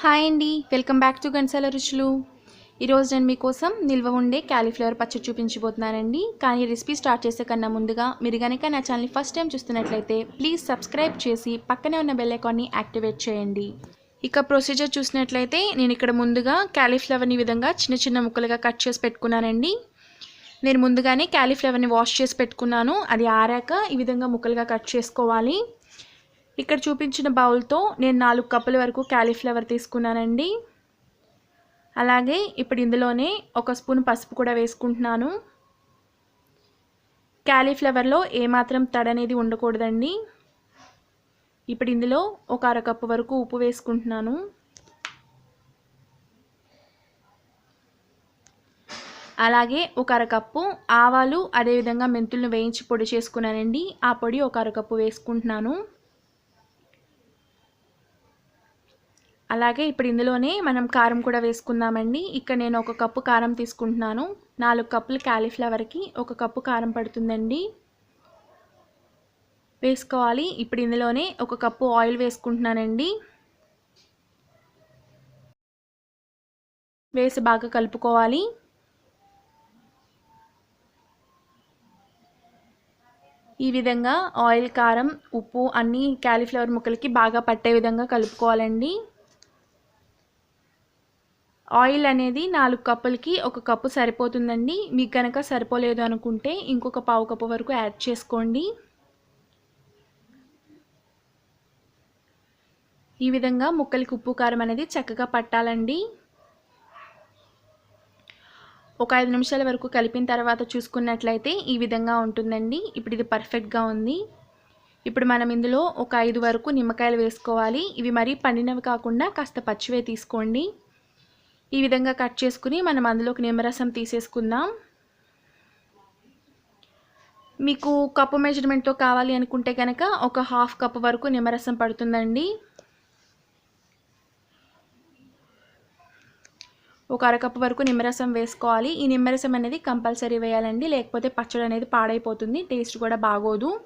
Hi అండి. Welcome back to గన్సాల రుచులు. ఈరోజు నేను మీకోసం నిల్వ ఉండే క్యాలీఫ్లవర్ పచ్చడి చూపించబోతున్నానండి. కానీ రెసిపీ స్టార్ట్ చేసే కన్నా ముందుగా మీరు కనుక నా ఛానల్ని ఫస్ట్ టైం చూస్తున్నట్లయితే ప్లీజ్ సబ్స్క్రైబ్ చేసి పక్కనే ఉన్న బెల్ ఐకాన్ని యాక్టివేట్ చేయండి. ఇక ప్రొసీజర్ చూసినట్లయితే నేను ఇక్కడ ముందుగా క్యాలీఫ్లవర్ని విధంగా చిన్న చిన్న ముక్కలుగా కట్ చేసి పెట్టుకున్నానండి. నేను ముందుగానే క్యాలీఫ్లవర్ని వాష్ చేసి పెట్టుకున్నాను. అది ఆరాక ఈ విధంగా ముక్కలుగా కట్ చేసుకోవాలి. ఇక్కడ చూపించిన బౌల్తో నేను నాలుగు కప్పుల వరకు క్యాలీఫ్లవర్ తీసుకున్నానండి. అలాగే ఇప్పుడు ఇందులోనే ఒక స్పూన్ పసుపు కూడా వేసుకుంటున్నాను. క్యాలీఫ్లవర్లో ఏమాత్రం తడనేది ఉండకూడదండి. ఇప్పుడు ఇందులో ఒక అరకప్పు వరకు ఉప్పు వేసుకుంటున్నాను. అలాగే ఒక అరకప్పు ఆవాలు అదేవిధంగా మెంతులను వేయించి పొడి చేసుకున్నానండి. ఆ పొడి ఒక అరకప్పు వేసుకుంటున్నాను. అలాగే ఇప్పుడు ఇందులోనే మనం కారం కూడా వేసుకుందామండి. ఇక్కడ నేను ఒక కప్పు కారం తీసుకుంటున్నాను. నాలుగు కప్పులు క్యాలీఫ్లవర్కి ఒక కప్పు కారం పడుతుందండి. వేసుకోవాలి. ఇప్పుడు ఇందులోనే ఒక కప్పు ఆయిల్ వేసుకుంటున్నానండి. వేసి బాగా కలుపుకోవాలి. ఈ విధంగా ఆయిల్ కారం ఉప్పు అన్నీ క్యాలీఫ్లవర్ ముక్కలకి బాగా పట్టే విధంగా కలుపుకోవాలండి. ఆయిల్ అనేది నాలుగు కప్పులకి ఒక కప్పు సరిపోతుందండి. మీకు కనుక సరిపోలేదు అనుకుంటే ఇంకొక పావు కప్పు వరకు యాడ్ చేసుకోండి. ఈ విధంగా ముక్కలకి ఉప్పు కారం అనేది చక్కగా పట్టాలండి. ఒక ఐదు నిమిషాల వరకు కలిపిన తర్వాత చూసుకున్నట్లయితే ఈ విధంగా ఉంటుందండి. ఇప్పుడు ఇది పర్ఫెక్ట్గా ఉంది. ఇప్పుడు మనం ఇందులో ఒక ఐదు వరకు నిమ్మకాయలు వేసుకోవాలి. ఇవి మరీ పండినవి కాకుండా కాస్త పచ్చివే తీసుకోండి. ఈ విధంగా కట్ చేసుకుని మనం అందులోకి నిమ్మరసం తీసేసుకుందాం. మీకు కప్పు మెజర్మెంట్తో కావాలి అనుకుంటే కనుక ఒక హాఫ్ కప్ వరకు నిమ్మరసం పడుతుందండి. ఒక అరకప్పు వరకు నిమ్మరసం వేసుకోవాలి. ఈ నిమ్మరసం అనేది కంపల్సరీ వేయాలండి. లేకపోతే పచ్చడి అనేది పాడైపోతుంది. టేస్ట్ కూడా బాగోదు.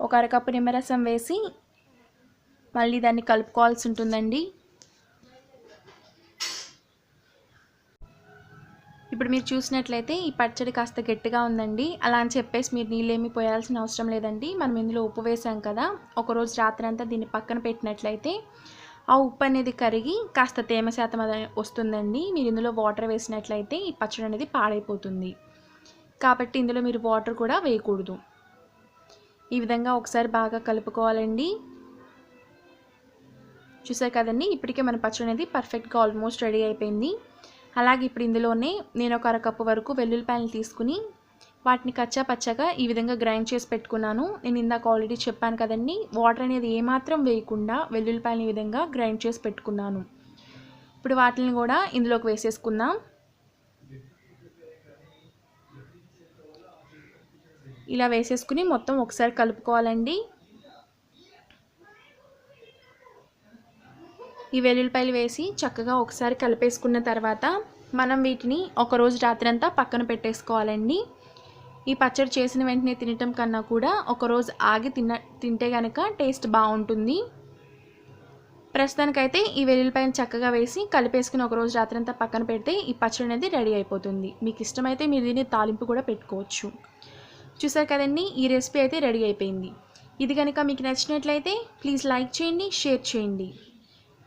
ఒక అరకప్పు నిమ్మరసం వేసి మళ్ళీ దాన్ని కలుపుకోవాల్సి ఉంటుందండి. ఇప్పుడు మీరు చూసినట్లయితే ఈ పచ్చడి కాస్త గట్టిగా ఉందండి. అలా అని చెప్పేసి మీరు నీళ్ళేమి పోయాల్సిన అవసరం లేదండి. మనం ఇందులో ఉప్పు వేసాం కదా ఒకరోజు రాత్రి అంతా దీన్ని పక్కన పెట్టినట్లయితే ఆ ఉప్పు అనేది కరిగి కాస్త తేమ శాతం అది వస్తుందండి. మీరు ఇందులో వాటర్ వేసినట్లయితే ఈ పచ్చడి అనేది పాడైపోతుంది. కాబట్టి ఇందులో మీరు వాటర్ కూడా వేయకూడదు. ఈ విధంగా ఒకసారి బాగా కలుపుకోవాలండి. చూసారు కదండి? ఇప్పటికే మన పచ్చడి అనేది పర్ఫెక్ట్గా ఆల్మోస్ట్ రెడీ అయిపోయింది. అలాగే ఇప్పుడు ఇందులోనే నేను ఒక అరకప్పు వరకు వెల్లుల్లిపాయలు తీసుకుని వాటిని కచ్చా పచ్చగా ఈ విధంగా గ్రైండ్ చేసి పెట్టుకున్నాను. నేను ఇందాక ఆల్రెడీ చెప్పాను కదండి వాటర్ అనేది ఏమాత్రం వేయకుండా వెల్లుల్లిపాయలని ఈ విధంగా గ్రైండ్ చేసి పెట్టుకున్నాను. ఇప్పుడు వాటిని కూడా ఇందులోకి వేసేసుకుందాం. ఇలా వేసేసుకుని మొత్తం ఒకసారి కలుపుకోవాలండి. ఈ వెల్లుల్లిపాయలు వేసి చక్కగా ఒకసారి కలిపేసుకున్న తర్వాత మనం వీటిని ఒకరోజు రాత్రి అంతా పక్కన పెట్టేసుకోవాలండి. ఈ పచ్చడి చేసిన వెంటనే తినటం కన్నా కూడా ఒకరోజు ఆగి తిన్న తింటే కనుక టేస్ట్ బాగుంటుంది. ప్రస్తుతానికైతే ఈ వెల్లుల్లిపాయను చక్కగా వేసి కలిపేసుకుని ఒకరోజు రాత్రి అంతా పక్కన పెడితే ఈ పచ్చడి అనేది రెడీ అయిపోతుంది. మీకు ఇష్టమైతే మీరు దీన్ని తాలింపు కూడా పెట్టుకోవచ్చు. చూసారు కదండి ఈ రెసిపీ అయితే రెడీ అయిపోయింది. ఇది కనుక మీకు నచ్చినట్లయితే ప్లీజ్ లైక్ చేయండి షేర్ చేయండి.